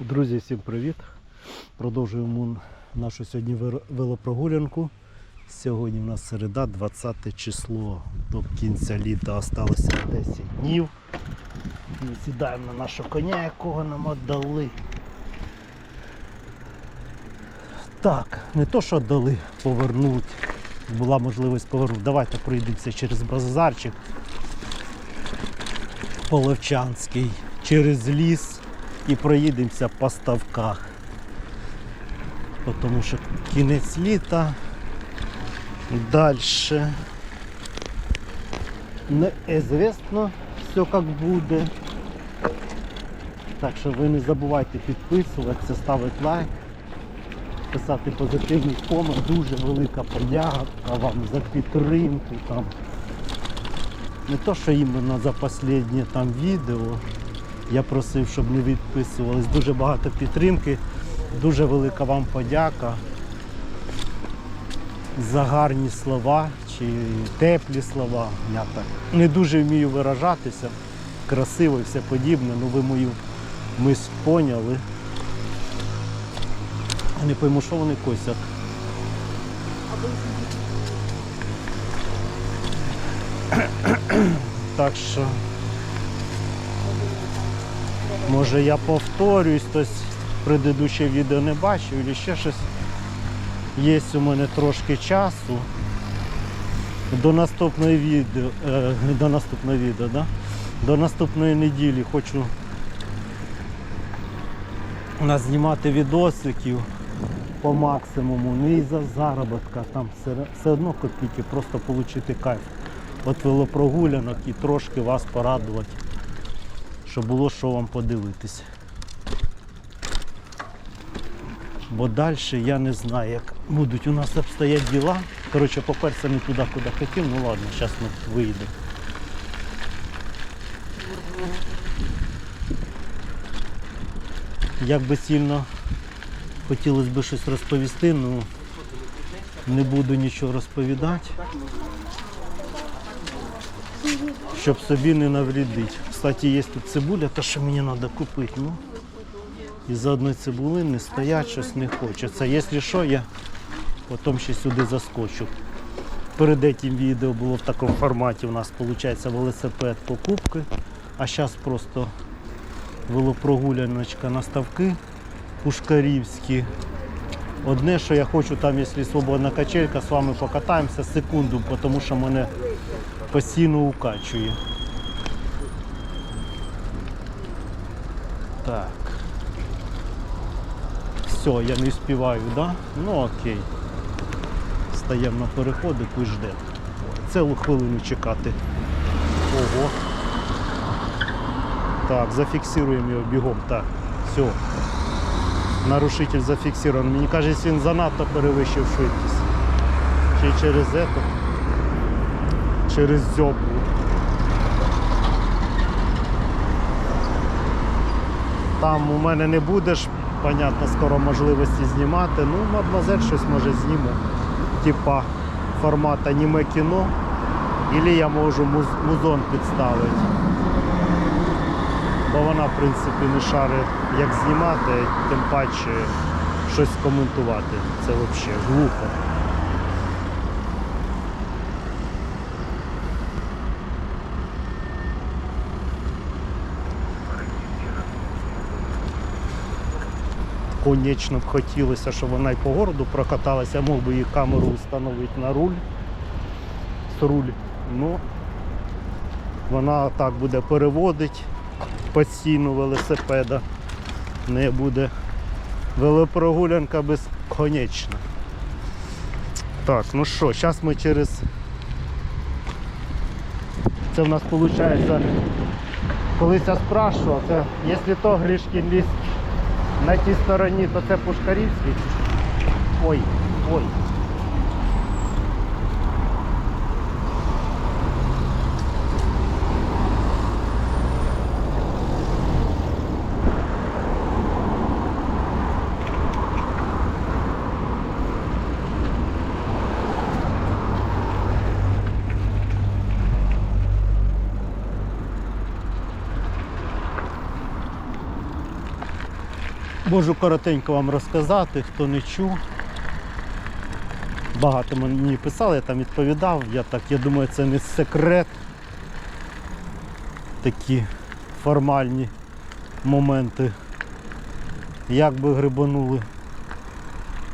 Друзі, всім привіт! Продовжуємо нашу сьогодні велопрогулянку. Сьогодні в нас середа, 20 число. До кінця літа осталося 10 днів. Ми сідаємо на нашого коня, якого нам віддали. Так, не то, що віддали, повернуть. Була можливість повернути. Давайте пройдемося через базарчик Половчанський, через ліс і проїдемося по ставках. Тому що кінець літа. Далі. Неізвісно все як буде. Так що ви не забувайте підписуватися, ставити лайк, писати позитивний комент. Дуже велика подяка вам за підтримку. Там. Не то, що іменно за останнє там відео. Я просив, щоб не відписувались. Дуже багато підтримки. Дуже велика вам подяка за гарні слова чи теплі слова. Я так не дуже вмію виражатися, красиво і все подібне. Ну ви мою мисль поняли. Не пойму, що вони косять. Так що. Може я повторююсь, хтось предыдущее відео не бачив, або ще щось. Є у мене трошки часу. До наступної відео, е, до наступного відео, да? До наступної неділі хочу назнімати відосиків по максимуму, не із-за заробітка, там все, все одно копійки, просто отримати кайф. От велопрогулянок і трошки вас порадувати щоб було що вам подивитись. Бо далі я не знаю, як будуть у нас обстоять діла. Коротше, поперся не туди, куди хотів, ну ладно, зараз ми виїдемо. Як би сильно хотілося б щось розповісти, ну не буду нічого розповідати щоб собі не навредити. Кстати, є тут цибуля, та що мені треба купити. Ну, із одної цибулини стоять, щось не хочеться. Якщо що, я потім ще сюди заскочу. Перед цим відео було в такому форматі. У нас виходить велосипед покупки, а зараз просто велопрогуляночка на ставки пушкарівські. Одне, що я хочу, там, якщо свободна качелька, з вами покатаємося секунду, тому що мене постійно укачує. Так. Все, я не співаю, да? Ну окей. Стаємо на переходику і ждемо. Цілу хвилину чекати. Ого. Так, зафіксуємо його бігом. Так, все. Нарушитель зафіксований. Мені кажуть, він занадто перевищив швидкість. Чи через це через зьобу. Там у мене не будеш, понятно, скоро можливості знімати. Ну, мадмазель щось може зніму. Типа формат аніме кіно. Або я можу муз музон підставити. Бо вона, в принципі, не шарить, як знімати, тим паче щось коментувати. Це взагалі глупо. Конечно б хотілося, щоб вона і по городу прокаталася, мог би її камеру встановити на руль. З руль. Ну, вона так буде переводити постійно велосипеда. Не буде велопрогулянка безконечна. Так, ну що, зараз ми через... Це в нас виходить, колись я спрашивав, це якщо то Гришкін ліс на тій стороні, то це Пушкарівський. Ой, ой. Можу коротенько вам розказати, хто не чув. Багато мені писали, я там відповідав. Я так, я думаю, це не секрет. Такі формальні моменти. Як би грибанули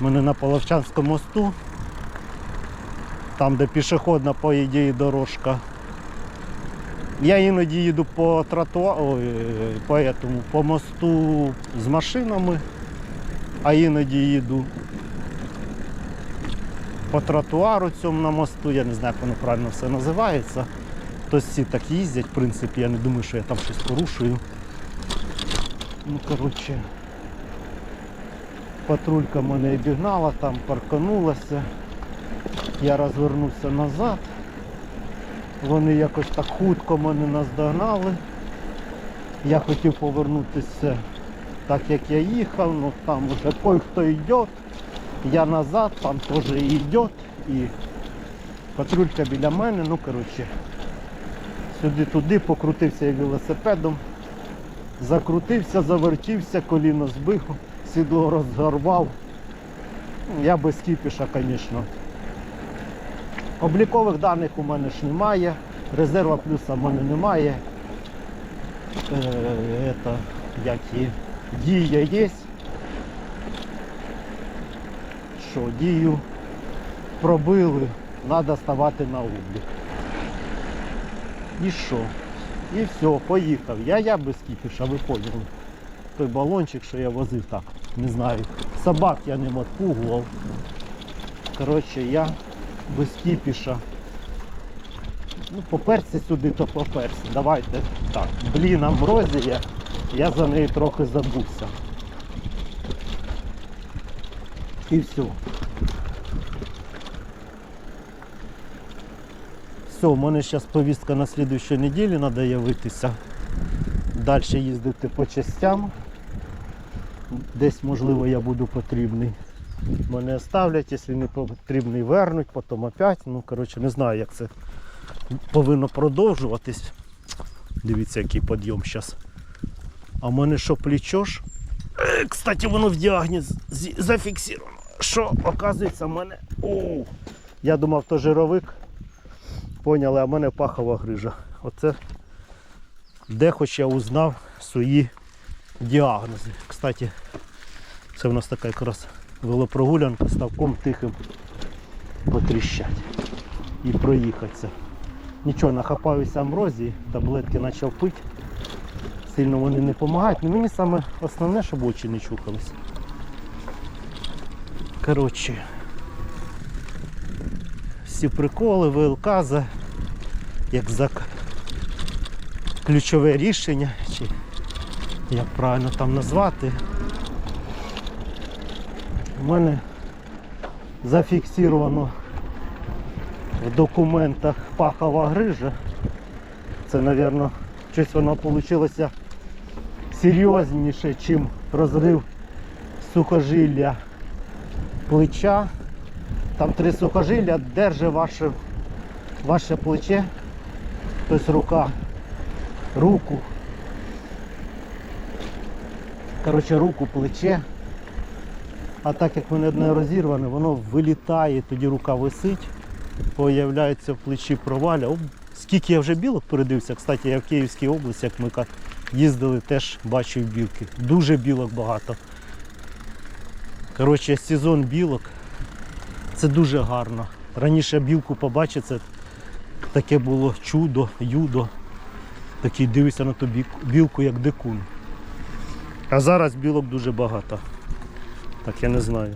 мене на Половчанському мосту, там де пішохідна, по ідеї, дорожка. Я іноді їду по тротуару, по, этому, по мосту з машинами, а іноді їду по тротуару цьому на мосту, я не знаю, як воно правильно все називається. Тобто всі так їздять, в принципі, я не думаю, що я там щось порушую. Ну, коротше, патрулька мене обігнала, там парканулася. Я розвернувся назад. Вони якось так хутко мене наздогнали. Я хотів повернутися так, як я їхав, ну там вже той, хто йде, я назад, там теж йде. І патрулька біля мене, ну коротше, сюди-туди покрутився я велосипедом, закрутився, завертівся, коліно збив, сідло розгорвав. Я без кіпіша, звісно. Облікових даних у мене ж немає, резерва плюса в мене немає. Е, это, як і дія є. Що, дію пробили, треба ставати на облік. І що? І все, поїхав. Я я без кіпіша, ви поняли. Той балончик, що я возив так, не знаю. Собак я ним відпугував. Коротше, я без кіпіша. Ну, поперся сюди, то поперся. Давайте так. Блін, амброзія. Я за неї трохи забувся. І все. Все, у мене зараз повістка на слідуючій неділі, треба явитися. Далі їздити по частям. Десь, можливо, я буду потрібний. Мене оставлять, якщо не потрібний, вернуть, потім опять. Ну, коротше, не знаю, як це повинно продовжуватись. Дивіться, який підйом зараз. А в мене що плечо ж? Е, Кстати, воно в діагні з- зафіксировано. Що, оказується, в мене. О, я думав, то жировик. Поняли, а в мене пахова грижа. Оце де хоч я узнав свої діагнози. Кстати, це в нас така якраз велопрогулянка ставком тихим потріщать і проїхатися. Нічого, нахапаюся амброзії, таблетки почав пити. Сильно вони не допомагають. Ну мені саме основне, щоб очі не чухались. Коротше, всі приколи, ВЛК за як за ключове рішення, чи як правильно там назвати. У мене зафіксировано в документах пахова грижа. Це, мабуть, щось воно вийшло серйозніше, ніж розрив сухожилля плеча. Там три сухожилля держить ваше, ваше плече, тобто рука, руку. Коротше, руку, плече. А так як мене одне розірване, воно вилітає, тоді рука висить, появляється в плечі проваля. О, скільки я вже білок передивився, кстати, я в Київській області, як ми їздили, теж бачив білки. Дуже білок багато. Коротше, сезон білок. Це дуже гарно. Раніше білку побачити, це таке було чудо, юдо. Такий дивишся на ту білку, як дикун. А зараз білок дуже багато. Так я не знаю.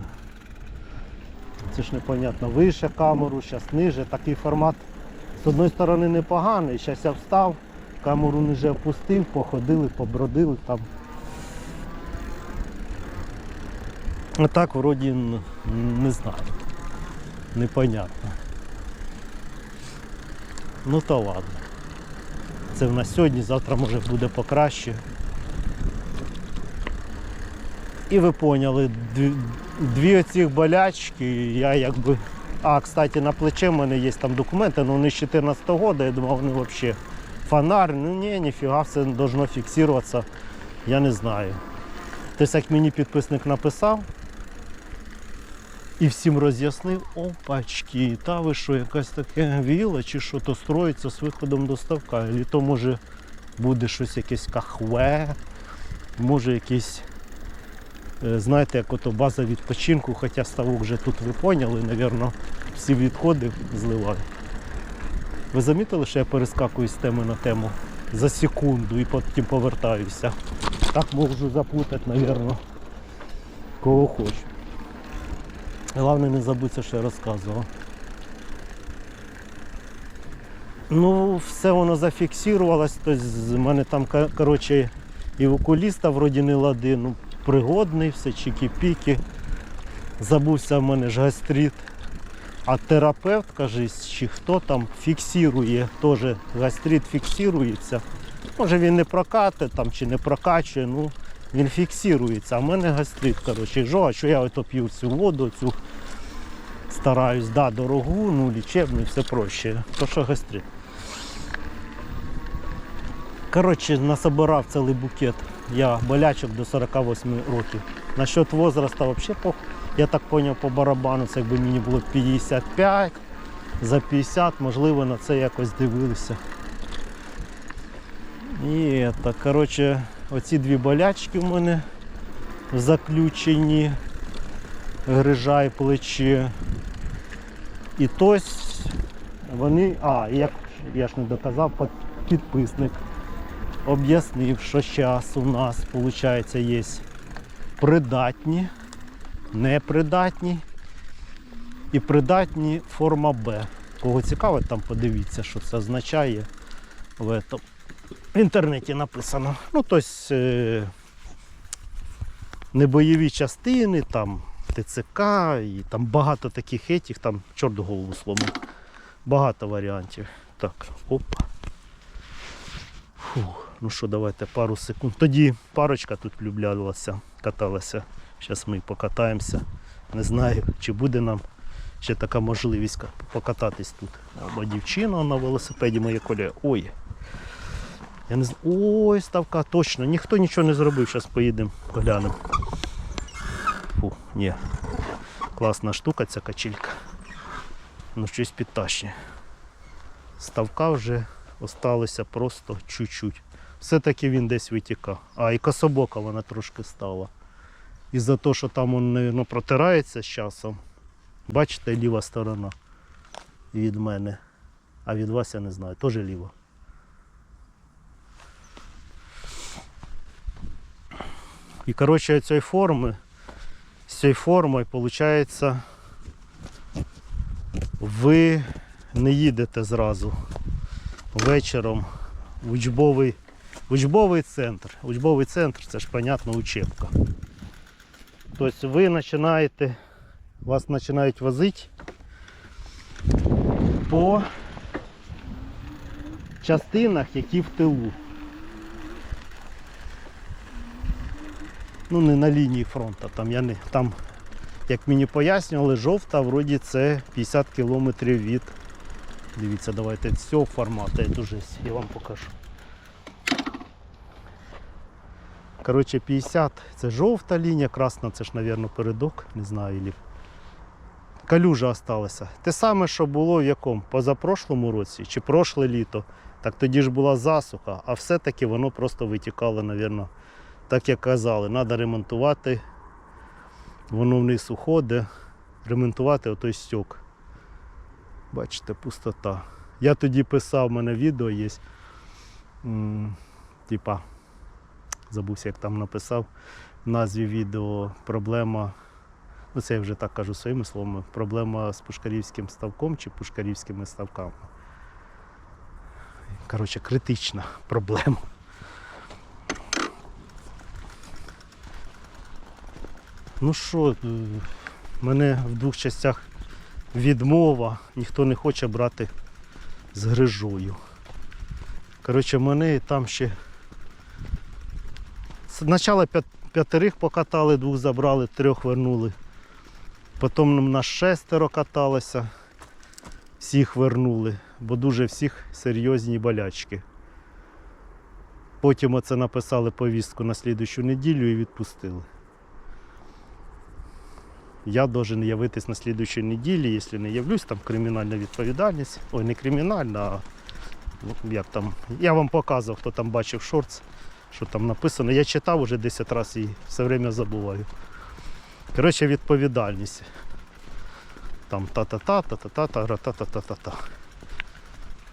Це ж непонятно. Вище камеру, зараз ниже. Такий формат з одної сторони непоганий. Зараз я встав, камеру ниже опустив, походили, побродили там. А так вроді не знаю. Непонятно. Ну та ладно. Це в нас сьогодні, завтра може буде покраще. І ви поняли, дві, дві оцих болячки, я якби. А, кстати, на плече в мене є там документи, але вони з 14 року, я думав, вони взагалі фонарь. Ну ні, ніфіга, все должно фіксуватися. Я не знаю. Тобто, як мені підписник написав і всім роз'яснив, опачки, та ви що, якась таке віла чи що то строїться з виходом до ставка. І то може буде щось якесь кахве, може якийсь, знаєте, як ото база відпочинку, хоча ставок вже тут ви поняли, напевно, всі відходи зливають. Ви замітили, що я перескакую з теми на тему за секунду і потім повертаюся. Так можу заплутати, напевно, кого хочу. Головне не забудьте, що я розказував. Ну, все воно зафіксувалось, тобто з мене там, коротше, і в окуліста вроді не лади, ну, пригодний, все чики-піки. Забувся в мене ж гастрит. А терапевт, кажись, чи хто там фіксує, теж гастрит фіксується. Може він не прокате там чи не прокачує, ну він фіксується. А в мене гастрит, коротше, жо, а що я ото п'ю цю воду, цю стараюсь, да, дорогу, ну лічебну, і все проще. То що гастрит. Коротше, насобирав цілий букет. Я болячок до 48 років. Насчет возраста взагалі пох... я так зрозумів по барабану, це якби мені було 55, за 50, можливо, на це якось дивилися. І так, коротше, оці дві болячки в мене заключені, грижа і плече. І тось вони, а, як я ж не доказав, підписник об'яснив, що зараз у нас, виходить, є придатні, непридатні і придатні форма Б. Кого цікаво, там подивіться, що це означає. В, інтернеті написано. Ну, тобто е, небойові частини, там ТЦК і там багато таких етіх, там чорт голову сломав. Багато варіантів. Так, опа. Фух, ну що, давайте пару секунд. Тоді парочка тут влюблялася, каталася. Зараз ми покатаємося. Не знаю, чи буде нам ще така можливість покататись тут. Або дівчина на велосипеді моє коле. Ой. Я не знаю. Ой, ставка, точно. Ніхто нічого не зробив. Зараз поїдемо, поглянемо. Фу, ні. Класна штука ця качелька. Ну щось підтащує. Ставка вже осталося просто чуть-чуть. Все-таки він десь витікав. А і кособока вона трошки стала. І за те, що там він, мабуть, протирається з часом. Бачите, ліва сторона від мене. А від вас я не знаю, теж ліва. І коротше цієї форми, з цією формою, виходить, ви не їдете зразу вечором в учбовий, учбовий центр. Учбовий центр це ж, понятно, учебка. Тобто ви починаєте, вас починають возити по частинах, які в тилу. Ну не на лінії фронту, там я не там, як мені пояснювали, жовта вроді це 50 кілометрів від Дивіться, давайте з цього формату, я дуже я вам покажу. Коротше, 50 це жовта лінія, красна це ж, мабуть, передок, не знаю. Ілі... Калюжа осталася. Те саме, що було в якому? Позапрошлому році чи прошле літо. Так тоді ж була засуха, а все-таки воно просто витікало, мабуть, так як казали, треба ремонтувати. Воно вниз уходить, ремонтувати отой стьок. Бачите, пустота. Я тоді писав, в мене відео є. Типа, забувся, як там написав в назві відео проблема. Ну це я вже так кажу своїми словами. Проблема з пушкарівським ставком чи пушкарівськими ставками. Коротше, критична проблема. Ну що, е, мене в двох частях відмова, ніхто не хоче брати з грижою. Коротше, мене там ще. Спочатку п'ятерих покатали, двох забрали, трьох вернули. Потім нас шестеро каталося, всіх вернули, бо дуже всіх серйозні болячки. Потім оце написали повістку на слідущу неділю і відпустили. Я должен явитись на слідущій неділі, якщо не явлюсь, там кримінальна відповідальність. Ой, не кримінальна, а ну, як там. Я вам показував, хто там бачив шортс, що там написано. Я читав уже 10 разів і все время забуваю. Коротше, відповідальність. Там та-та-та, та-та-та, та-та-та-та-та.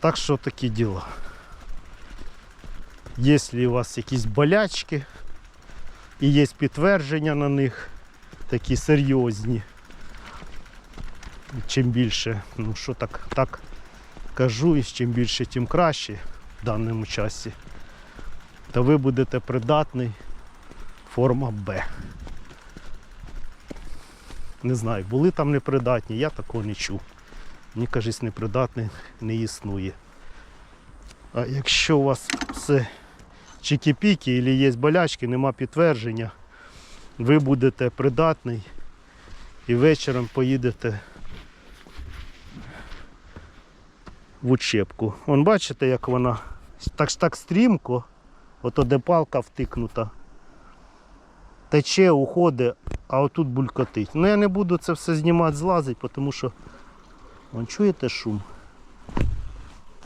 Так що такі діла. Якщо у вас якісь болячки і є підтвердження на них, такі серйозні. Чим більше, ну що так, так кажу, і чим більше, тим краще в даному часі, то ви будете придатний форма Б. Не знаю, були там непридатні, я такого не чув. Мені кажуть, непридатний не існує. А якщо у вас все чики-піки або є болячки, нема підтвердження, ви будете придатний і вечором поїдете в учебку. Вон бачите, як вона так так стрімко, ото де палка втикнута. Тече, уходить, а отут булькотить. Ну я не буду це все знімати, злазить, тому що вон чуєте шум?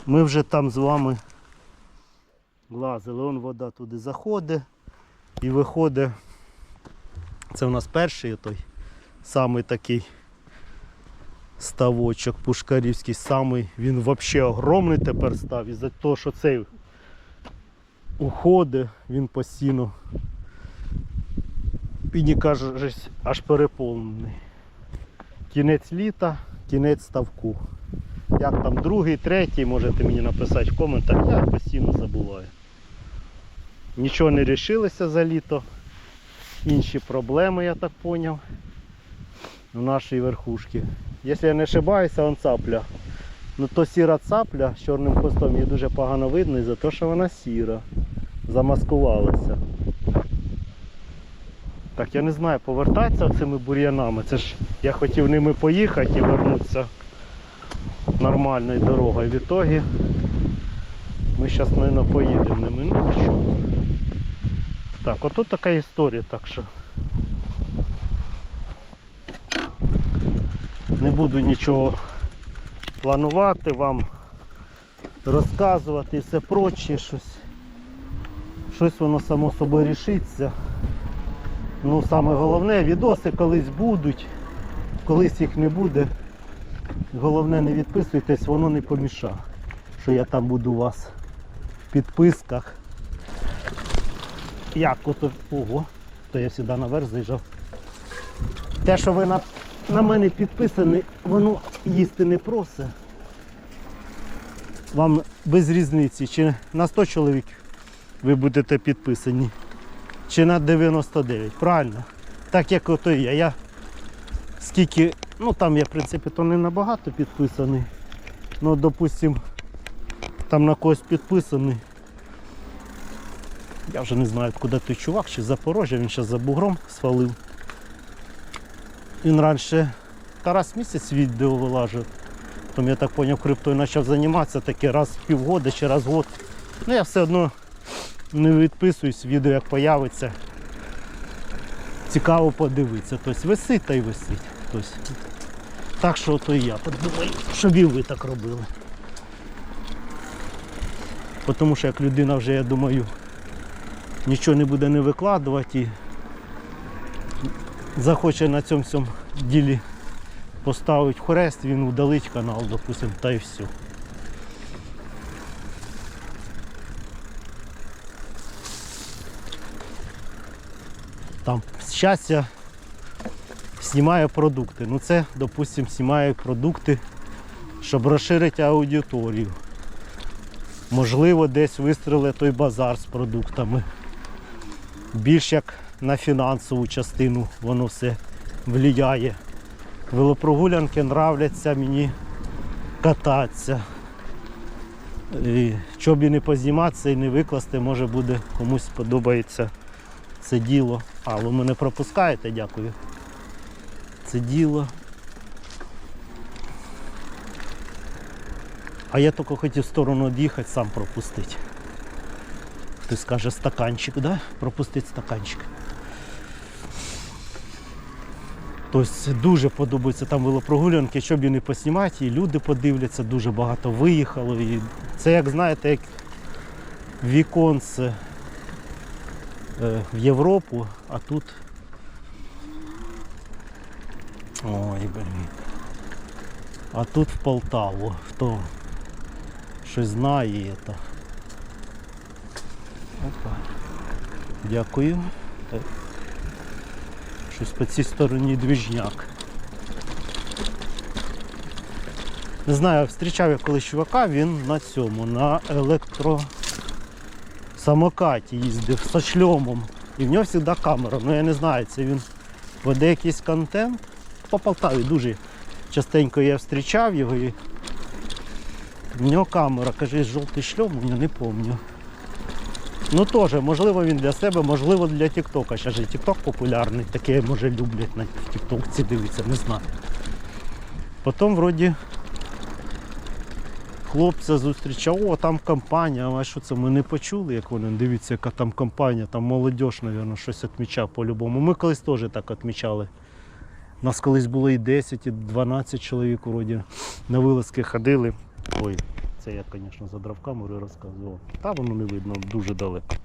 Ми вже там з вами лазили, вон вода туди заходить і виходить. Це у нас перший той самий такий ставочок пушкарівський, самий, він взагалі огромний тепер став. Із-за того, що цей уходить, він постійно мені кажуть, аж переповнений. Кінець літа, кінець ставку. Як там другий, третій, можете мені написати в коментах, я постійно забуваю. Нічого не рішилося за літо. Інші проблеми, я так зрозумів, у нашій верхушці. Якщо я не ошибаюся, он цапля. Ну то сіра цапля з чорним хвостом її дуже погано видно за те, що вона сіра. Замаскувалася. Так, я не знаю, повертатися цими бур'янами. Це ж я хотів ними поїхати і вернутися нормальною дорогою. В ітогі ми зараз, мабуть, поїдемо ними. Ну що. Так, отут така історія, так що. Не буду нічого планувати вам, розказувати і все проче, щось. Щось воно само собою рішиться. Ну, саме головне, відоси колись будуть, колись їх не буде. Головне не відписуйтесь, воно не поміша, що я там буду у вас в підписках. Як ото. Ого, то я сюди наверх заїжджав. Те, що ви на, на мене підписані, воно їсти не просить. Вам без різниці, чи на 100 чоловік ви будете підписані, чи на 99. Правильно. Так як ото я. Я скільки, ну там я в принципі то не набагато підписаний. Ну, допустим, там на когось підписаний. Я вже не знаю, куди той чувак, чи Запорожжя, він зараз за бугром свалив. Він раніше Тарас місяць відео вилажив. Потім я так зрозумів, криптою почав займатися таке раз в півгода чи раз в год. Ну я все одно не відписуюсь, відео як появиться. Цікаво подивитися. Тобто висить та й висить. Тобто, так що то і я подумаю, щоб і ви так робили. Тому що як людина вже, я думаю, нічого не буде не викладувати і захоче на цьому всьому ділі поставити хрест, він удалить канал, допустим, та й все. Там щастя знімає продукти. Ну це, допустим, знімає продукти, щоб розширити аудиторію. Можливо, десь вистріли той базар з продуктами. Більш як на фінансову частину воно все впливає. Велопрогулянки нравляться мені кататися. І щоб і не позніматися і не викласти, може буде комусь сподобається це діло. А, ви мене пропускаєте, дякую. Це діло. А я тільки хотів в сторону від'їхати, сам пропустити. Хтось скаже стаканчик, да? Пропустить стаканчик. Тобто дуже подобається там велопрогулянки, щоб і не поснімати, і люди подивляться, дуже багато виїхало. І це, як знаєте, як віконце е, в Європу, а тут. Ой, блін. А тут в Полтаву. Хто щось знає це. Опа. Дякую. Щось по цій стороні двіжняк. Не знаю, зустрічав я колись чувака, він на цьому, на електросамокаті їздив з шльомом. І в нього завжди камера. Ну я не знаю, це він веде якийсь контент. По Полтаві дуже частенько я зустрічав його і в нього камера, каже, жовтий шльом, я не пам'ятаю. Ну теж, можливо, він для себе, можливо, для Тіктока. Ще ж Тікток популярний, таке може люблять на Тіктокці дивитися, не знаю. Потім вроді хлопця зустрічав, о, там компанія, а що це ми не почули, як вони, дивіться, яка там компанія, там молодь, мабуть, щось відмічав по-любому. Ми колись теж так відмічали. У нас колись було і 10, і 12 чоловік вроді на вилазки ходили. Ой, це я, звісно, задрав камеру і розказував. Та воно не видно дуже далеко.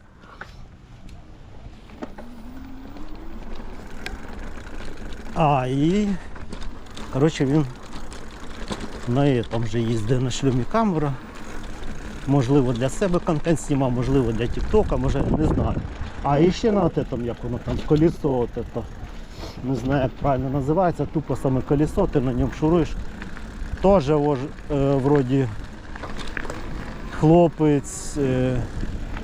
А, і коротше він на там вже їздить на шлюмі камера. Можливо для себе контент знімав, можливо для Тіктока, може не знаю. А і ще на этом, як воно там, колесо, не знаю як правильно називається, тупо саме колесо, ти на ньому шуруєш. Теж е, вроді хлопець, е,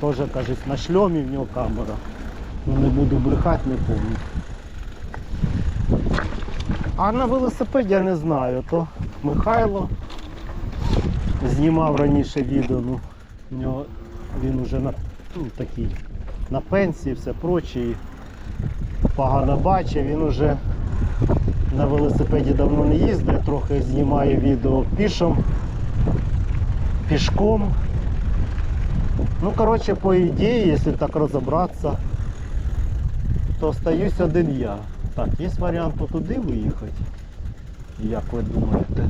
теж кажуть, на шльомі в нього камера. Ну не буду брехати, не пам'ятаю. А на велосипеді я не знаю, то Михайло знімав раніше відео, ну, в нього він вже на, ну, такий, на пенсії, все проче, і погано бачить, він уже на велосипеді давно не їздить, трохи знімає відео пішом, пішком. Ну, коротше, по ідеї, якщо так розібратися, то остаюсь один я. Так, є варіант туди виїхати. Як ви думаєте?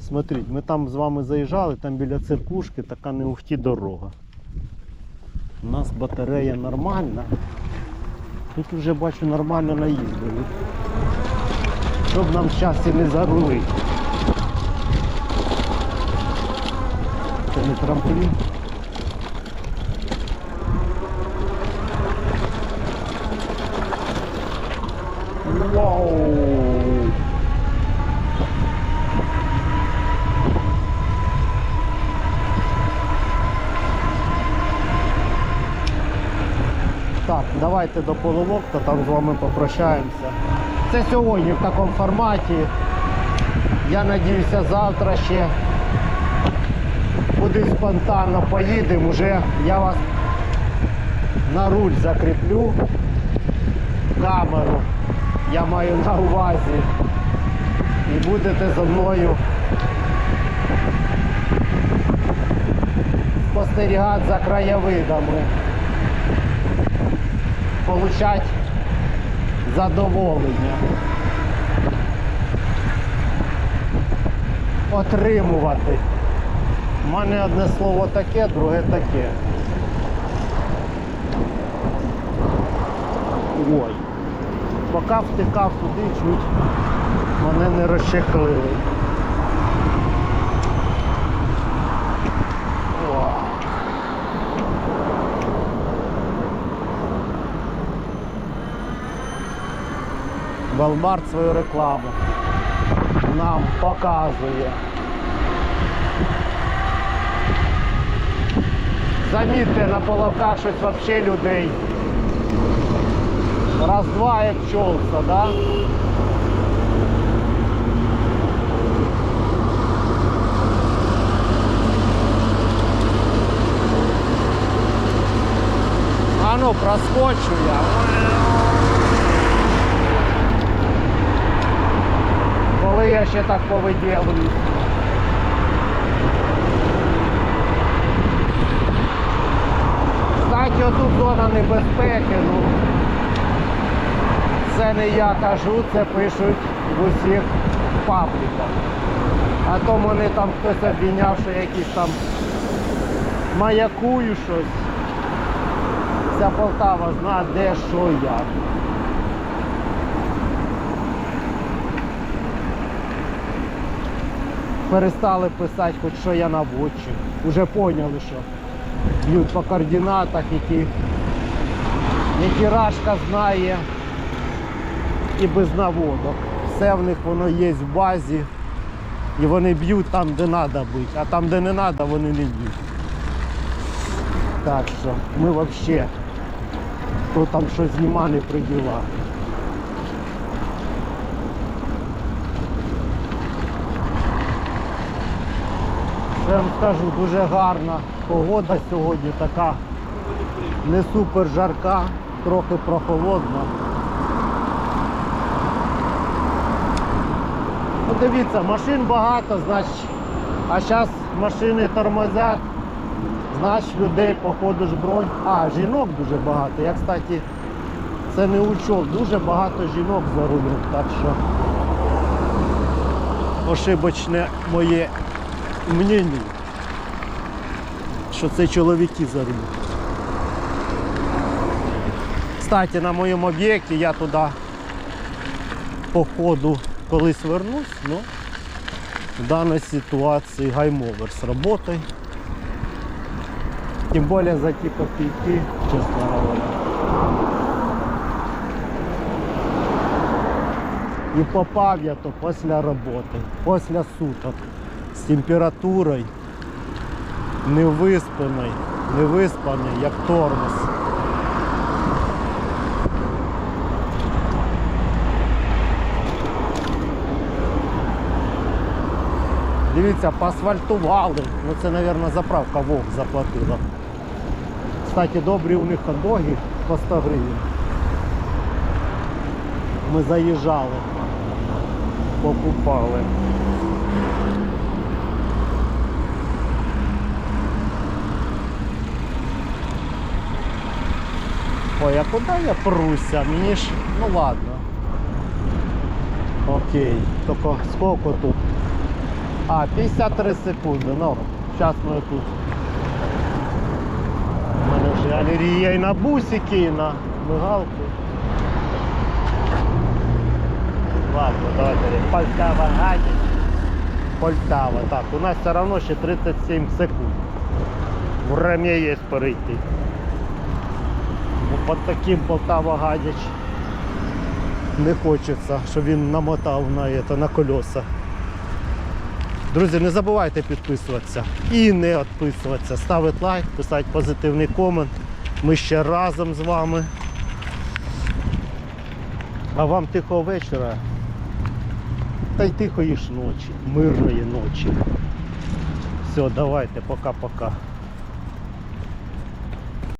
Смотрите, ми там з вами заїжджали, там біля церквушки така не ухті дорога. У нас батарея нормальна. Тут вже бачу нормально наїздили. Щоб нам зараз не зарулити. Це не трамплін. Вау! Так, давайте до полулокта, там з вами попрощаємося. Це сьогодні в такому форматі. Я надіюся, завтра ще кудись спонтанно поїдемо. Уже я вас на руль закріплю камеру. Я маю на увазі. І будете зі мною спостерігати за краєвидами. Получать задоволення. Отримувати. У мене одне слово таке, друге таке. Ой. Поки втикав туди, чуть мене не розчехлили. Walmart свою рекламу нам показує. Замітьте, на половках щось взагалі людей. Раз-два як пчелся, да? А ну, проскочу я. Коли я ще так повиділююсь. отут зона небезпеки, ну це не я кажу, це пишуть в усіх пабліках. А то мене там хтось обвиняв, що якісь там маякую щось. Вся Полтава знає, де, що, як. Перестали писати, хоч що я наводчик. Уже поняли, що б'ють по координатах, які, які Рашка знає і без наводок. Все в них воно є в базі. І вони б'ють там, де треба бити, а там, де не треба, вони не б'ють. Так що ми взагалі, хто там щось знімали при ділах. Я вам скажу, дуже гарна погода сьогодні така не супер жарка, трохи прохолодна. Ну дивіться, машин багато, значить, а зараз машини тормозять, значить людей походу ж бронь. А, жінок дуже багато. Я, кстати, це не учов, дуже багато жінок за рулем, так що ошибочне моє мнення, що це чоловіки за. Кстати, на моєму об'єкті я туди по ходу колись вернусь, но в даній ситуації гаймовер з роботою. Тим більше за ті копійки, чесно говоря. І попав я то після роботи, після суток з температурою, невиспаний, невиспаний, як тормоз. Дивіться, поасфальтували. Ну це, мабуть, заправка Вовк заплатила. Кстати, добрі у них ходоги по 100 гривень. Ми заїжджали, покупали. Ой, а куди я пруся? Мені ж, ну ладно. Окей, тільки скільки тут? А, 53 секунди, ну, зараз ми тут. У мене вже галерія і на бусики, і на мигалку. Ладно, давайте. Полтава гадять. Полтава. Так, у нас все одно ще 37 секунд. Время є перейти. Під таким Полтава гадяч не хочеться, щоб він намотав на, на колеса. Друзі, не забувайте підписуватися і не відписуватися. Ставити лайк, писати позитивний комент. Ми ще разом з вами. А вам тихого вечора. Та й тихої ж ночі, мирної ночі. Все, давайте, пока-пока.